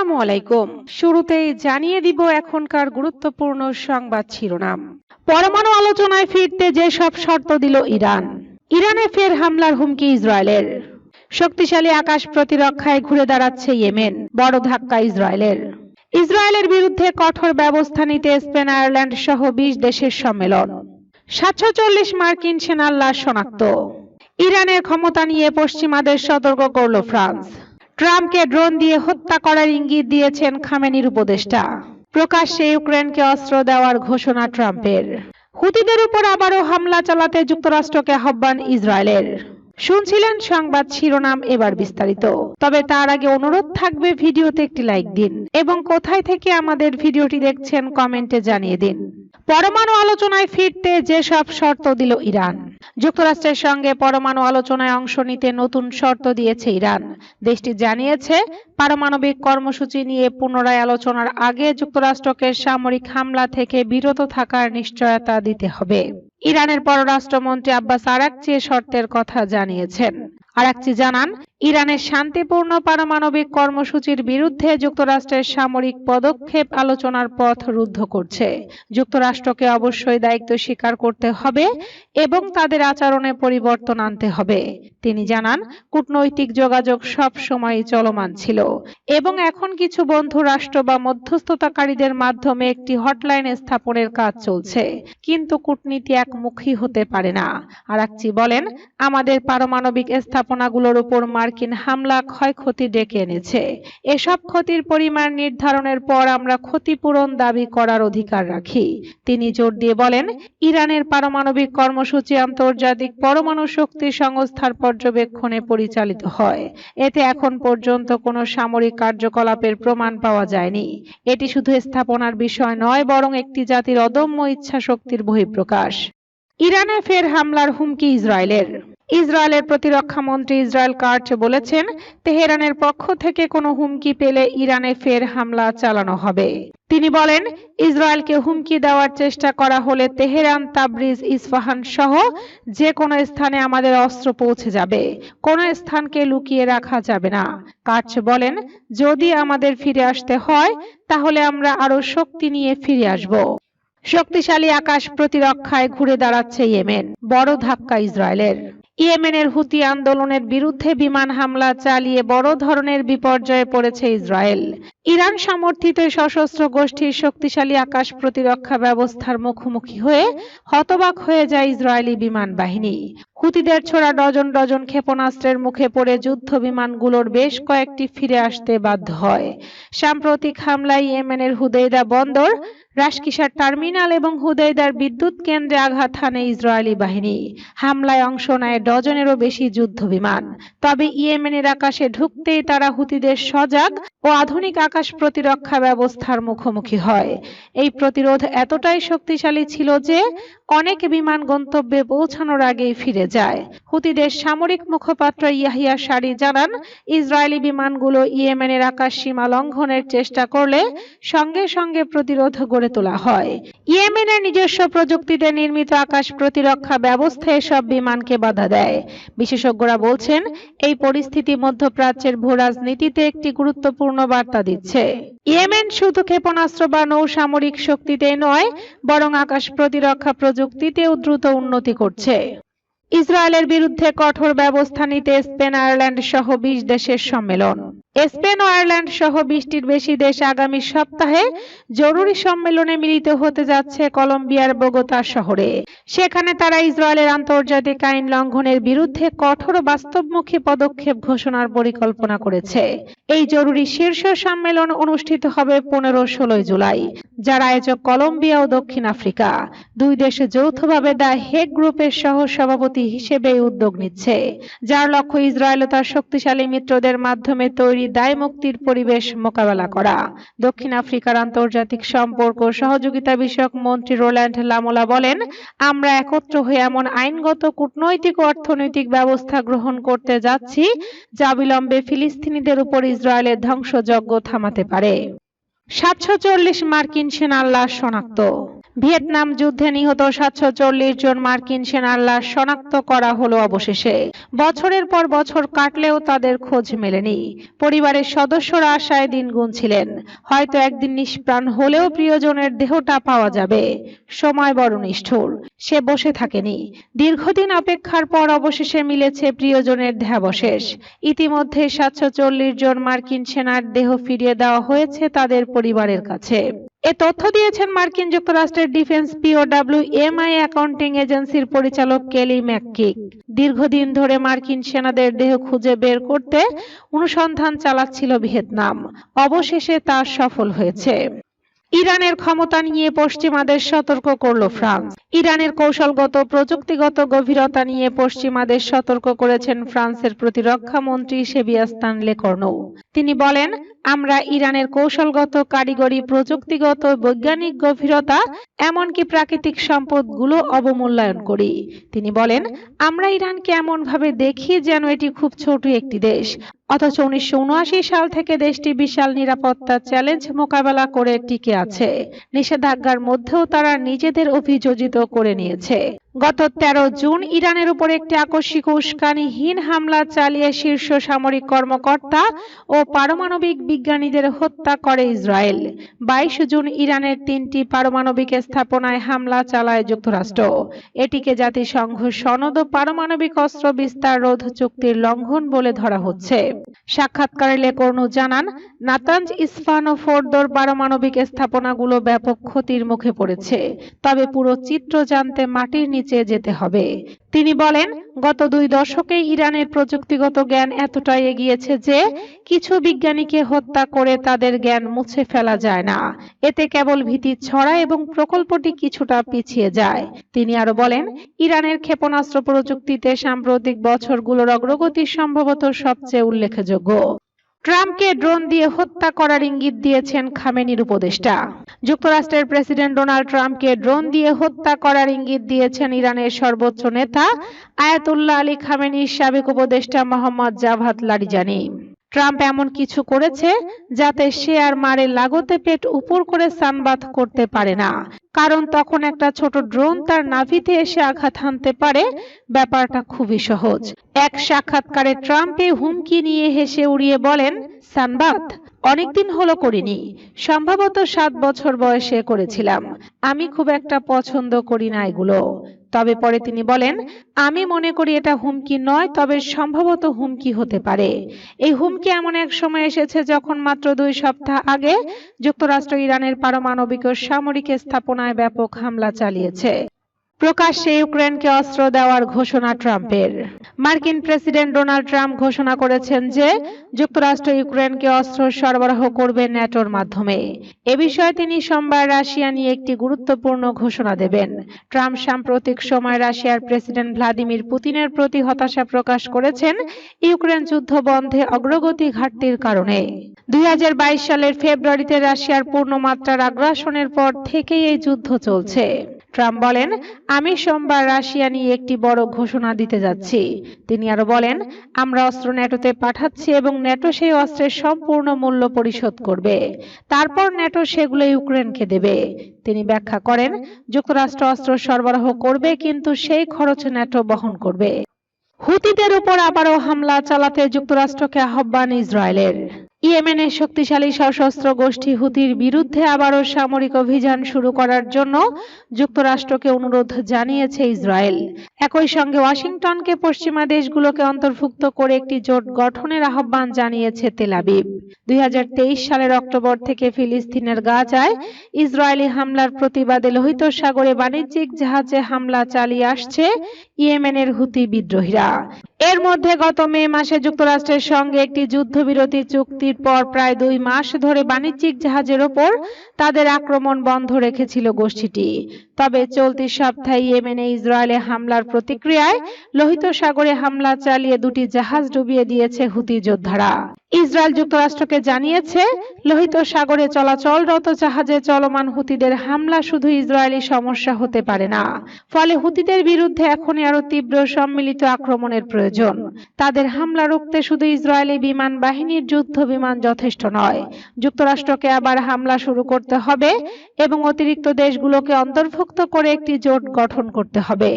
আসসালামু আলাইকুম। শুরুতেই জানিয়ে দিব এখনকার গুরুত্বপূর্ণ সংবাদ শিরোনাম। পরমাণু আলোচনায় ফিরতে যেসব শর্ত দিল ইরান। ইরানে ফের হামলার হুমকি ইসরায়েলের। শক্তিশালী আকাশ প্রতিরক্ষায় ঘুরে দাঁড়াচ্ছে ইয়েমেন, বড় ধাক্কা ইসরায়েলের। ইসরায়েলের বিরুদ্ধে কঠোর ব্যবস্থা নিতে স্পেন আয়ারল্যান্ড সহ বিশ দেশের সম্মেলন। সাতশো চল্লিশ মার্কিন সেনার লাশ শনাক্ত। ইরানের ক্ষমতা নিয়ে পশ্চিমাদের সতর্ক করল ফ্রান্স। ট্রাম্পকে ড্রোন দিয়ে হত্যা করার ইঙ্গিত দিয়েছেন খামেনির উপদেষ্টা। প্রকাশ্যে ইউক্রেনকে অস্ত্র দেওয়ার ঘোষণা ট্রাম্পের। হুতিদের উপর আবারও হামলা চালাতে যুক্তরাষ্ট্রকে আহ্বান ইসরায়েলের। শুনছিলেন সংবাদ শিরোনাম এবার বিস্তারিত। তবে তার আগে অনুরোধ থাকবে ভিডিওতে একটি লাইক দিন এবং কোথায় থেকে আমাদের ভিডিওটি দেখছেন কমেন্টে জানিয়ে দিন। পরমাণু আলোচনায় ফিরতে যেসব শর্ত দিল ইরান যুক্তরাষ্ট্রের সঙ্গে পরমাণু আলোচনায় অংশ নিতে নতুন শর্ত দিয়েছে ইরান। দেশটি জানিয়েছে, পারমাণবিক কর্মসূচি নিয়ে পুনরায় আলোচনার আগে যুক্তরাষ্ট্রকে সামরিক হামলা থেকে বিরত থাকার নিশ্চয়তা দিতে হবে। ইরানের পররাষ্ট্রমন্ত্রী আব্বাস আরাকচি শর্তের কথা জানিয়েছেন। আরাকচি জানান ইরানের শান্তিপূর্ণ পারমাণবিক কর্মসূচির বিরুদ্ধে যুক্তরাষ্ট্রের সামরিক পদক্ষেপ আলোচনার পথ রুদ্ধ করছে। যুক্তরাষ্ট্রকে অবশ্যই দায়িত্ব স্বীকার করতে হবে এবং তাদের আচরণে পরিবর্তন আনতে হবে। তিনি জানান, কূটনৈতিক যোগাযোগ সব সময় চলমান ছিল এবং এখন কিছু বন্ধু রাষ্ট্র বা মধ্যস্থতাকারীদের মাধ্যমে একটি হটলাইন স্থাপনের কাজ চলছে। কিন্তু কূটনীতি একমুখী হতে পারে না। আরাকচি বলেন, আমাদের পারমাণবিক স্থাপনাগুলোর উপর মার্কিন হামলা ক্ষয়ক্ষতি ডেকে এনেছে। এসব ক্ষতির পরিমাণ নির্ধারণের পর আমরা ক্ষতিপূরণ দাবি করার অধিকার রাখি। তিনি জোর দিয়ে বলেন, ইরানের পারমাণবিক কর্মসূচি আন্তর্জাতিক পরমাণু শক্তি সংস্থার পর্যবেক্ষণে পরিচালিত হয়। এতে এখন পর্যন্ত কোনো সামরিক কার্যকলাপের প্রমাণ পাওয়া যায়নি। এটি শুধু স্থাপনার বিষয় নয়, বরং একটি জাতির অদম্য ইচ্ছা শক্তির বহিঃপ্রকাশ। ইরানে ফের হামলার হুমকি ইসরায়েলের। ইসরায়েলের প্রতিরক্ষা মন্ত্রী ইসরায়েল কার্চ বলেছেন, তেহরানের পক্ষ থেকে কোনো হুমকি পেলে ইরানে ফের হামলা চালানো হবে। তিনি বলেন, ইসরায়েলকে হুমকি দেওয়ার চেষ্টা করা হলে তেহরান, তাবরিজ ইস্পাহান সহ যে কোনো স্থানে আমাদের অস্ত্র পৌঁছে যাবে। কোনো স্থানকে লুকিয়ে রাখা যাবে না। কার্চ বলেন, যদি আমাদের ফিরে আসতে হয়, তাহলে আমরা আরও শক্তি নিয়ে ফিরে আসব। শক্তিশালী আকাশ প্রতিরক্ষায় ঘুরে দাঁড়াচ্ছে ইয়েমেন। বড় ধাক্কা ইসরায়েলের। ইয়েমেনের হুতি আন্দোলনের বিরুদ্ধে বিমান হামলা চালিয়ে বড় ধরনের বিপর্যয়ে পড়েছে ইসরায়েল। ইরান সমর্থিত সশস্ত্র গোষ্ঠীর শক্তিশালী আকাশ প্রতিরক্ষা ব্যবস্থার মুখোমুখি হয়ে হতবাক হয়ে যায় ইসরায়েলি বিমান বাহিনী। হুতিদের ছোড়া ডজন ডজন ক্ষেপণাস্ত্রের মুখে পড়ে যুদ্ধ বিমানগুলোর বেশ কয়েকটি ফিরে আসতে বাধ্য হয়। সাম্প্রতিক হামলায় ইয়েমেনের হুদেইদা বন্দর রাশকিসার টার্মিনাল এবং হুদেইদার বিদ্যুৎ কেন্দ্রে আঘাত হানে ইসরায়েলি বাহিনী। হামলায় অংশ নেয় ডজনেরও বেশি যুদ্ধ বিমান। তবে ইয়েমেনের আকাশে ঢুকতেই তারা হুতিদের সজাগ ও আধুনিক আকাশ প্রতিরক্ষা ব্যবস্থার মুখোমুখি হয়। এই প্রতিরোধ এতটাই শক্তিশালী ছিল যে অনেক বিমান গন্তব্যে পৌঁছানোর আগেই ফিরে যায়। হুতিদের সামরিক মুখপাত্র ইয়াহিয়া সারি জানান, ইসরায়েলি বিমানগুলো ইয়েমেনের আকাশ সীমা লঙ্ঘনের চেষ্টা করলে সঙ্গে সঙ্গে প্রতিরোধ গড়ে তোলা হয়। ইয়েমেনের নিজস্ব প্রযুক্তিতে নির্মিত আকাশ প্রতিরক্ষা ব্যবস্থা এসব বিমানকে বাধা দেয়। বিশেষজ্ঞরা বলছেন, এই পরিস্থিতি মধ্যপ্রাচ্যের ভূ রাজনীতিতে একটি গুরুত্বপূর্ণ বার্তা দিচ্ছে। ইয়েমেন শুধু ক্ষেপণাস্ত্র বা নৌসামরিক শক্তিতে নয়, বরং আকাশ প্রতিরক্ষা প্রযুক্তিতেও দ্রুত উন্নতি করছে। ইসরায়েলের বিরুদ্ধে কঠোর ব্যবস্থা নিতে স্পেন, আয়ারল্যান্ড সহ বিশ দেশের সম্মেলন। স্পেন ও আয়ারল্যান্ড সহ বিশটির বেশি দেশ আগামী সপ্তাহে জরুরি সম্মেলনে মিলিত হতে যাচ্ছে কলম্বিয়ার বোগোতা শহরে। সেখানে তারা ইসরায়েলের আন্তর্জাতিক আইন লঙ্ঘনের বিরুদ্ধে কঠোর বাস্তবমুখী পদক্ষেপ ঘোষণার পরিকল্পনা করেছে। এই জরুরি শীর্ষ সম্মেলন অনুষ্ঠিত হবে পনেরো ষোলোই জুলাই, যার আয়োজক কলম্বিয়া ও দক্ষিণ আফ্রিকা। দুই দেশে যৌথভাবে দ্য হেগ গ্রুপের সহ সভাপতি হিসেবে উদ্যোগ নিচ্ছে, যার লক্ষ্য ইসরায়েল ও তার শক্তিশালী মিত্রদের মাধ্যমে তৈরি দায় মুক্তির পরিবেশ মোকাবেলা করা। দক্ষিণ আফ্রিকার আন্তর্জাতিক সম্পর্ক সহযোগিতা বিষয়ক মন্ত্রী রোল্যান্ড লামোলা বলেন, আমরা একত্র হয়ে এমন আইনগত কূটনৈতিক ও অর্থনৈতিক ব্যবস্থা গ্রহণ করতে যাচ্ছি, যা বিলম্বে ফিলিস্তিনিদের উপর ইসরায়েলের ধ্বংসযজ্ঞ থামাতে পারে। সাতশো চল্লিশ মার্কিন সেনার লাশ শনাক্ত। ভিয়েতনাম যুদ্ধে নিহত সাতশো চল্লিশ জন মার্কিন সেনার লাশ শনাক্ত করা হলো অবশেষে। বছরের পর বছর কাটলেও তাদের খোঁজ মেলেনি। পরিবারের সদস্যরা আশায় দিন গুনছিলেন। হয়তো একদিন নিষ্প্রাণ হলেও প্রিয়জনের দেহটা পাওয়া যাবে। সময় বড় নিষ্ঠুর। সে বসে থাকেনি। দীর্ঘদিন অপেক্ষার পর অবশেষে মিলেছে প্রিয়জনের দেহাবশেষ। ইতিমধ্যে সাতশো চল্লিশ জন মার্কিন সেনার দেহ ফিরিয়ে দেওয়া হয়েছে তাদের পরিবারের কাছে। এ তথ্য দিয়েছেন মার্কিন যুক্তরাষ্ট্রের ডিফেন্স পিওডাব্লিউ এমআই অ্যাকাউন্টিং এজেন্সির পরিচালক কেলি ম্যাককিক দীর্ঘদিন ধরে মার্কিন সেনাদের দেহ খুঁজে বের করতে অনুসন্ধান চালাচ্ছিল ভিয়েতনাম। অবশেষে তা সফল হয়েছে। ইরানের ক্ষমতা নিয়ে পশ্চিমাদের সতর্ক করল ফ্রান্স। ইরানের কৌশলগত, প্রযুক্তিগত গভীরতা নিয়ে পশ্চিমাদের সতর্ক করেছেন ফ্রান্সের প্রতিরক্ষা মন্ত্রী সেবিয়াস্তান লেকর্নো তিনি বলেন, আমরা ইরানের কৌশলগত, কারিগরি, প্রযুক্তিগত, বৈজ্ঞানিক গভীরতা, এমনকি প্রাকৃতিক সম্পদগুলো অবমূল্যায়ন করি। তিনি বলেন, আমরা ইরানকে এমন ভাবে দেখি যেন এটি খুব ছোট একটি দেশ। অথচ উনিশশো উনআশি সাল থেকে দেশটি বিশাল নিরাপত্তা চ্যালেঞ্জ মোকাবেলা করে টিকে আছে। নিষেধাজ্ঞার মধ্যেও তারা নিজেদের অভিযোজিত করে নিয়েছে। গত তেরো জুন ইরানের উপর একটি আকস্মিক উস্কানিহীন হামলা চালিয়ে শীর্ষ সামরিক কর্মকর্তা ও পারমাণবিক বিজ্ঞানীদের হত্যা করে ইসরায়েল। বাইশ জুন ইরানের তিনটি পারমাণবিক স্থাপনায় হামলা চালায় যুক্তরাষ্ট্র। এটিকে জাতিসংঘ সনদ ও পারমাণবিক অস্ত্র বিস্তার রোধ চুক্তির লঙ্ঘন বলে ধরা হচ্ছে। সাক্ষাৎকারে লেকর্নু জানান নাতাঞ্জ ইসফান ও ফোর্দোর পারমাণবিক স্থাপনাগুলো ব্যাপক ক্ষতির মুখে পড়েছে। তবে পুরো চিত্র জানতে মাটির নিচে যেতে হবে। তিনি বলেন, গত দুই দশকে ইরানের প্রযুক্তিগত জ্ঞান এতটাই এগিয়েছে যে কিছু বিজ্ঞানীকে হত্যা করে তাদের জ্ঞান মুছে ফেলা যায় না। এতে কেবল ভীতি ছড়ায় এবং প্রকল্পটি কিছুটা পিছিয়ে যায়। তিনি আরও বলেন, ইরানের ক্ষেপণাস্ত্র প্রযুক্তিতে সাম্প্রতিক বছরগুলোর অগ্রগতি সম্ভবত সবচেয়ে উল্লেখযোগ্য। ট্রাম্পকে ড্রোন দিয়ে হত্যা করার ইঙ্গিত দিয়েছেন খামেনির উপদেষ্টা। যুক্তরাষ্ট্রের প্রেসিডেন্ট ডোনাল্ড ট্রাম্পকে ড্রোন দিয়ে হত্যা করার ইঙ্গিত দিয়েছেন ইরানের সর্বোচ্চ নেতা আয়াতুল্লাহ আলী খামেনির সাবেক উপদেষ্টা মোহাম্মদ জাভাদ লারিজানি। ট্রাম্প এমন কিছু করেছে যাতে সে আর মারে লাগতে পেট উপর করে সানবাত করতে পারে না। কারণ তখন একটা ছোট ড্রোন তার নাভিতে এসে আঘাত হানতে পারে, ব্যাপারটা খুবই সহজ। এক সাক্ষাৎকারে ট্রাম্পে হুমকি নিয়ে হেসে উড়িয়ে বলেন সানবাদ অনেকদিন হলো করিনি। সম্ভবত সাত বছর বয়সে করেছিলাম। আমি খুব একটা পছন্দ করি না এগুলো। তবে পরে তিনি বলেন, আমি মনে করি এটা হুমকি নয়, তবে সম্ভবত হুমকি হতে পারে। এই হুমকি এমন এক সময় এসেছে যখন মাত্র দুই সপ্তাহ আগে যুক্তরাষ্ট্র ইরানের পারমাণবিক ও সামরিক স্থাপনায় ব্যাপক হামলা চালিয়েছে। প্রকাশ্যে ইউক্রেনকে অস্ত্র দেওয়ার ঘোষণা ট্রাম্পের। মার্কিন প্রেসিডেন্ট ডোনাল্ড ট্রাম্প ঘোষণা করেছেন যে, যুক্তরাষ্ট্র ইউক্রেনকে অস্ত্র সরবরাহ করবে ন্যাটোর মাধ্যমে। এ বিষয়ে তিনি সোমবার রাশিয়া নিয়ে একটি গুরুত্বপূর্ণ ঘোষণা দেবেন। ট্রাম্প সাম্প্রতিক সময় রাশিয়ার প্রেসিডেন্ট ভ্লাদিমির পুতিনের প্রতি হতাশা প্রকাশ করেছেন ইউক্রেন যুদ্ধ বন্ধে অগ্রগতি ঘাটতির কারণে। দুই হাজার বাইশ সালের ফেব্রুয়ারিতে রাশিয়ার পূর্ণমাত্রার আগ্রাসনের পর থেকেই এই যুদ্ধ চলছে। ট্রাম্প বলেন আমি সোমবার রাশিয়া নিয়ে একটি বড় ঘোষণা দিতে যাচ্ছি। তিনি আরও বলেন আমরা অস্ত্র ন্যাটোতে পাঠাচ্ছি এবং ন্যাটো সেই অস্ত্রের সম্পূর্ণ মূল্য পরিশোধ করবে। তারপর ন্যাটো সেগুলো ইউক্রেনকে দেবে। তিনি ব্যাখ্যা করেন যুক্তরাষ্ট্র অস্ত্র সরবরাহ করবে কিন্তু সেই খরচ ন্যাটো বহন করবে। হুতিদের উপর আবারও হামলা চালাতে যুক্তরাষ্ট্রকে আহ্বান ইসরায়েলের। ইয়েমেনের শক্তিশালী সশস্ত্র গোষ্ঠী হুতির বিরুদ্ধে আবারও সামরিক অভিযান শুরু করার জন্য যুক্তরাষ্ট্রকে অনুরোধ জানিয়েছে ইসরায়েল। একই সঙ্গে ওয়াশিংটনকে পশ্চিমা দেশগুলোকে অন্তর্ভুক্ত করে একটি জোট গঠনের আহ্বান জানিয়েছে তেলাবিব দুই হাজার তেইশ সালের অক্টোবর থেকে ফিলিস্তিনের গাজায় ইসরায়েলি হামলার প্রতিবাদে লোহিত সাগরে বাণিজ্যিক জাহাজে হামলা চালিয়ে আসছে ইয়েমেনের হুতি বিদ্রোহীরা। এর মধ্যে গত মে মাসে যুক্তরাষ্ট্রের সঙ্গে একটি যুদ্ধবিরতি চুক্তির পর প্রায় দুই মাস ধরে বাণিজ্যিক জাহাজের ওপর তাদের আক্রমণ বন্ধ রেখেছিল গোষ্ঠীটি। তবে চলতি সপ্তাহে ইয়েমেনে ইসরায়েলে হামলার প্রতিক্রিয়ায় লোহিত সাগরে হামলা চালিয়ে দুটি জাহাজ ডুবিয়ে দিয়েছে হুতি যোদ্ধারা। ইসরায়েল যুক্তরাষ্ট্রকে জানিয়েছে, লোহিত সাগরে চলাচলরত জাহাজে চলমান হুতিদের হামলা শুধু ইসরায়েলি সমস্যা হতে পারে না। ফলে হুতিদের বিরুদ্ধে এখনই আরও তীব্র সম্মিলিত আক্রমণের প্রয়োজন। তাদের হামলা রুখতে শুধু ইসরায়েলি বিমান বাহিনীর যুদ্ধ বিমান যথেষ্ট নয়। যুক্তরাষ্ট্রকে আবার হামলা শুরু করতে হবে এবং অতিরিক্ত দেশগুলোকে অন্তর্ভুক্ত করে একটি জোট গঠন করতে হবে।